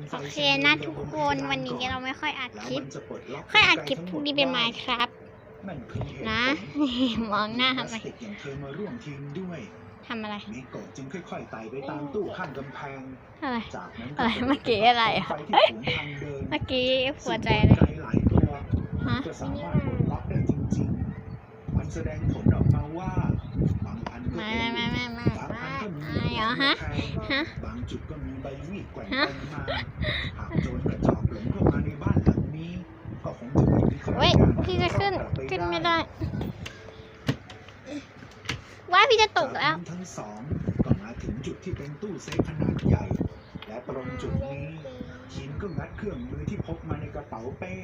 มไฟโอเคนะทุกคนวันนี้เราไม่ค่อยอัดคลิป ค่อยอัดคลิปพรุ่งนี้เป็นไมค์ครับนั่นคือเหตุผลนะมองหน้าทำไมพลสติกอย่างเธอมาร่วมทีมด้วยทำอะไรมิโกะจึงค่อยๆไต่ไปตามตู้ข้างกำแพงอะไรจากนั้นอะไรเมื่อกี้อะไรอะไฟที่ฝูงทางเดินเมื่อกี้หัวใจเลยซึ่งกลหลายตัวฮะก็สามารถปลดล็อกได้จริงๆ มันแสดงผลออกมาว่าบางอันก็ไม่เป็นไม่ไม่ไม่บางไม่อันก็มีไม่เหรอฮะแทงฮะบางจุดก็มี ใบวีดแกว่งฮะไปมาหากโจรกระจอกหลงเข้ามาในบ้านหลังนี้ก็คงจะไม่มีใครเว้ยกล้าพี่จะขึ้นกลับปขึ้นไม่ได้ว่าพี่จะตกแล้วจากนั้นทั้งสองก็มาถึงจุดที่เป็นตู้เซฟขนาดใหญ่ และตรงจุดนี้คินก็งัดเครื่องมือที่พกมาในกระเป๋าเป้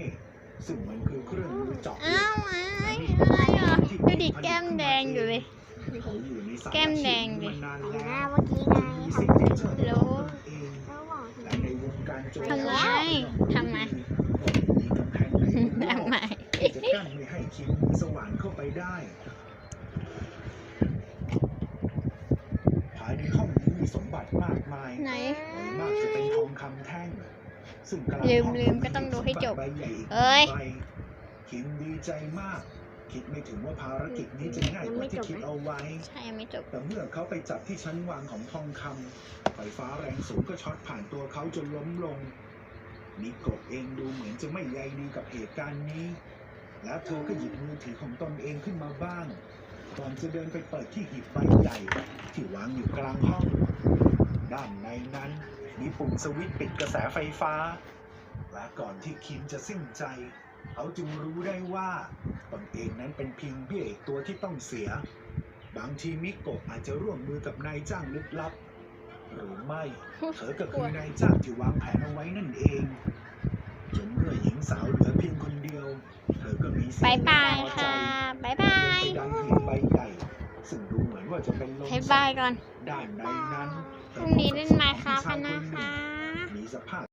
ซึ่งมันคือเครื่องมือเจาะเหล็อ้ากวไอ้อะไรอะดูดิแก้มแดงอยู่เลย เขาอยู่ในสายแก้มแดงดิมานานแต่หแล้น้าวเมื่อกี้ไงมีทำสิ่งที่เจอของตนเองแล้วบอกและในวงการโจรทำไมทำไมมีกำแพงไหนบนโลทำกไมที่จะกั้นไม่ให้คิมสว่างเข้าไปได้ภายในห้องนี้มีสมบัติมากมายไหนโดยมากจะเป็นทองคำแท่งซึ่งกลางลืมห้องลืมก็ต้องดูให้จบใบใหญ่อีกเอ้ยใบคิมดีใจมาก คิดไม่ถึงว่าภารกิจนี้จะง่ายกว่าที่คิดเอาไว้ ใช่ยังไม่จบ แต่เมื่อเขาไปจับที่ชั้นวางของทองคำไฟฟ้าแรงสูงก็ช็อตผ่านตัวเขาจนล้มลง มิโกะเองดูเหมือนจะไม่ใยดีกับเหตุการณ์นี้ แล้วเธอก็หยิบมือถือของตนเองขึ้นมาบ้างก่อนจะเดินไปเปิดที่หีบใบใหญ่ที่วางอยู่กลางห้อง ด้านในนั้น มีปุ่มสวิตช์ปิดกระแสไฟฟ้า และก่อนที่คิมจะสิ้นใจ เขาจึงรู้ได้ว่าตนเองนั้นเป็นเพียงเบี้ยอีกตัวที่ต้องเสีย บางทีมิโกะอาจจะร่วมมือกับนายจ้างลึกลับ หรือไม่เธอก็คือนายจ้างที่วางแผนเอาไว้นั่นเองจนเมื่อหญิงสาวเหลือเพียงคนเดียว เธอก็มีเสีบายงบายไม่พอใจค่ะบายบายเดินไปดันหีบใบใหญ่ซึ่งดูเหมือนว่าจะเป็นโลงบายบายก่อนด้านในนั้นพรุ่งนี้เล่นไมค์ครับกันนะคะมีสภาพ